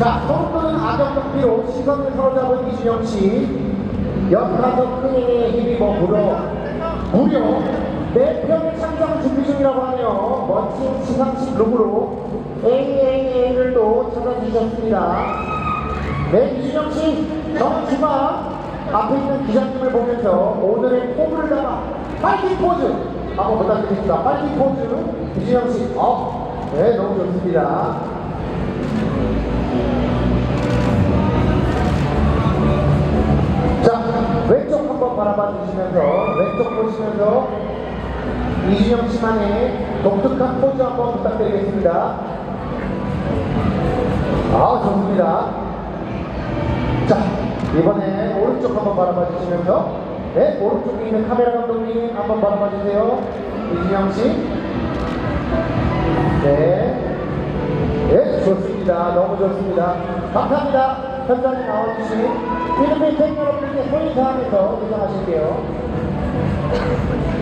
자, 손끄는 악역덕비로 시선을 사로잡은 이준영 씨. 연타석 흥행에 힘입어 무려, 무려 4편 창작 준비 중이라고 하네요. 멋진 시상식 룩으로 AAA를 또 찾아주셨습니다. 네, 이준영 씨, 저는 중앙 앞에 있는 기자님을 보면서 오늘의 포부를 담아 파이팅 포즈 한번 부탁드립니다. 파이팅 포즈, 이준영 씨. 어, 네, 너무 좋습니다. 바라봐 주시면서, 왼쪽 보시면서, 이준영 씨만의 독특한 포즈 한번 부탁드리겠습니다. 아, 좋습니다. 자, 이번에 오른쪽 한번 바라봐 주시면서, 네, 오른쪽에 있는 카메라 감독님 한번 바라봐 주세요. 이준영 씨. 네. 네, 좋습니다. 너무 좋습니다. 감사합니다. 현장에 나와주신 필리핀 팬 인사하실게요. 다음은 믿고